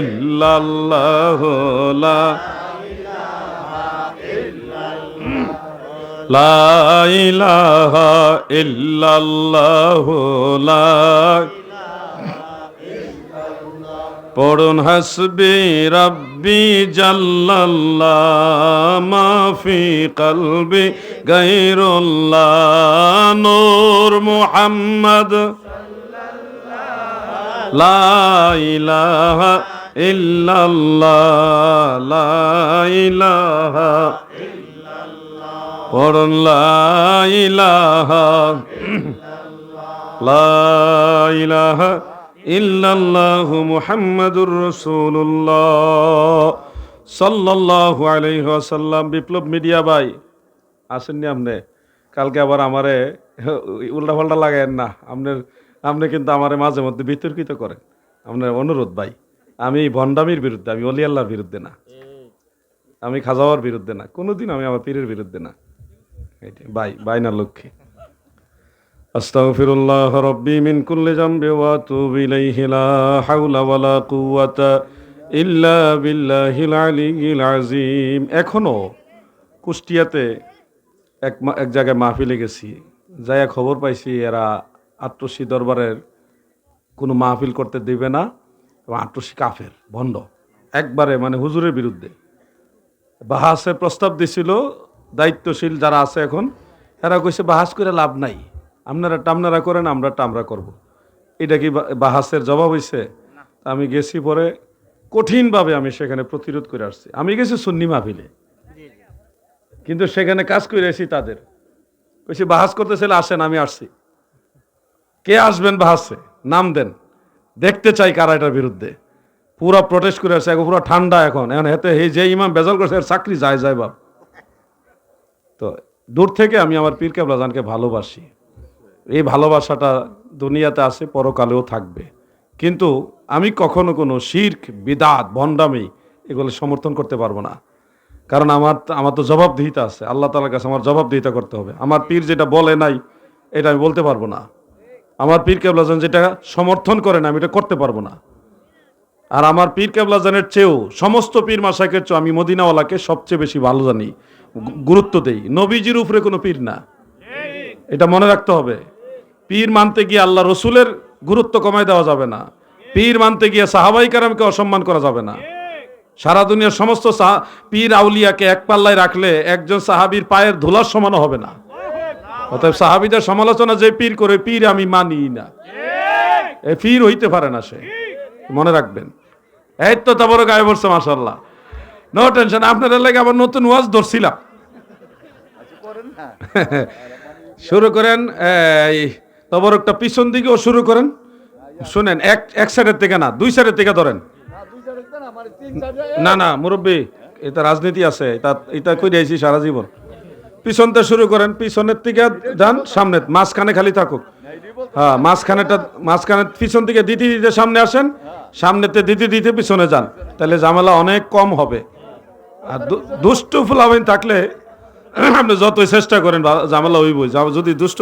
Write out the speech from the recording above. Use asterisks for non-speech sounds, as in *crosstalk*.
ইল্লাল্লাহু লা লা ইলাহা ইল্লাল্লাহু, লা পড়ুন হাসবি রব্বি জাল্লাল্লাহ, মাফি কলবি গায়রুল্লাহ, নূর মুহাম্মদ। লা ইলাহা ইল্লাল্লাহ, লা ইলাহা পড়ুন, লা ইলাহা লা ইলাহা ইল্লাল্লাহু মুহাম্মাদুর রাসূলুল্লাহ। সাল্লাল্লাহু আলাইহি ওয়াসাল্লাম। বিপ্লব মিডিয়া ভাই, আসেননি আপনি? কালকে আবার আমারে উল্টা পাল্টা লাগায়েন না। আপনার আপনি কিন্তু আমার মাঝে মধ্যে বিতর্কিত করেন। আপনার অনুরোধ ভাই, আমি ভণ্ডামির বিরুদ্ধে, আমি অলি আল্লাহর বিরুদ্ধে না। আমি খাজাওয়ার বিরুদ্ধে না। কোনোদিন আমি আমার পীরের বিরুদ্ধে না। বাই বাই না লক্ষ্মী আস্তাগফিরুল্লাহ রব্বি মিন কুল্লি জামবি ওয়া আতুবু কুওয়াতা ইল্লা বিল্লাহিল আলিয়্যিল আযীম। এখনও কুষ্টিয়াতে এক এক জায়গায় মাহফিলে গেছি। যাইয়া খবর পাইছি, এরা আট্রসি দরবারের কোনো মাহফিল করতে দেবে না এবং আট্রসি কাফের ভণ্ড। একবারে মানে হুজুরের বিরুদ্ধে। বাহাসের প্রস্তাব দিছিল দায়িত্বশীল যারা আছে এখন এরা কইছে বাহাস করে লাভ নাই। আপনারা টামনারা করেন আমরা টামরা করব। এটা কি বাহাসের জবাব হইছে? আমি গেছি পরে কঠিনভাবে আমি সেখানে প্রতিরোধ করে আসছি। আমি গেছি সুন্নি মাহফিলে। কিন্তু সেখানে কাজ করে আসি তাদের। কইছি বাহাস করতেছিল আসেন আমি আসছি। কে আসবেন বাহাসে নাম দেন। দেখতে চাই কারা এটার বিরুদ্ধে। পুরা প্রটেস্ট করে আসছে পুরো ঠান্ডা এখন। এখন হেতে এই যে ইমাম বেজাল করছে, এর চাকরি যায় যায় বাপ। তো দূর থেকে আমি আমার পীর কেবলাজানকে ভালোবাসি। এই ভালোবাসাটা দুনিয়াতে আছে, পরকালেও থাকবে। কিন্তু আমি কখনো কোনো শির্ক, বিদাত, ভণ্ডামি এগুলো সমর্থন করতে পারব না। কারণ আমার আমার তো জবাবদিহিতা আছে। আল্লাহ তালার কাছে আমার জবাবদিহিতা করতে হবে। আমার পীর যেটা বলে নাই, এটা আমি বলতে পারব না। আমার পীর কেবলাজান যেটা সমর্থন করে না, আমি এটা করতে পারব না। আর আমার পীর কেবলাজানের চেয়েও সমস্ত পীর মাসাকের চেয়েও আমি মদিনাওয়ালাকে সবচেয়ে বেশি ভালো জানি, গুরুত্ব দেই। নবীজির উপরে কোনো পীর না। এটা মনে রাখতে হবে। পীর মানতে গিয়ে আল্লাহ রসুলের গুরুত্ব কমায় দেওয়া যাবে না। পীর মানতে গিয়ে সাহাবাই কারামকে অসম্মান করা যাবে না। সারা দুনিয়ার সমস্ত পীর আউলিয়াকে এক পাল্লায় রাখলে একজন সাহাবীর পায়ের ধুলার সমানও হবে না। অতএব সাহাবিদের সমালোচনা যে পীর করে, পীর আমি মানি না। এ পীর হইতে পারে না সে। মনে রাখবেন। এই তো তা বড় গায়ে পড়ছে মাসাল্লাহ নো টেনশন আপনার লেগে আবার নতুন ওয়াজ ধরছিলাম। *laughs* শুরু করেন, এই তবরকটা পিছন দিকেও শুরু করেন। শুনেন, এক এক সাইডের থেকে না, দুই সাইডের থেকে ধরেন। না না, মুরব্বী, এটা রাজনীতি আছে, এটা এটা কই দিয়েছি সারা জীবন। পিছনতে শুরু করেন, পিছনের দিকে যান সামনে মাঝখানে খালি থাকুক। হ্যাঁ মাঝখানেটা, মাঝখানে, পিছন দিকে দিতে দিতে সামনে আসেন, সামনেতে দিতে দিতে পিছনে যান। তাহলে ঝামেলা অনেক কম হবে। আর দুষ্টু ফুলাবেন থাকলে আপনি যতই চেষ্টা করেন ঝামেলা হইবই। যদি দুষ্ট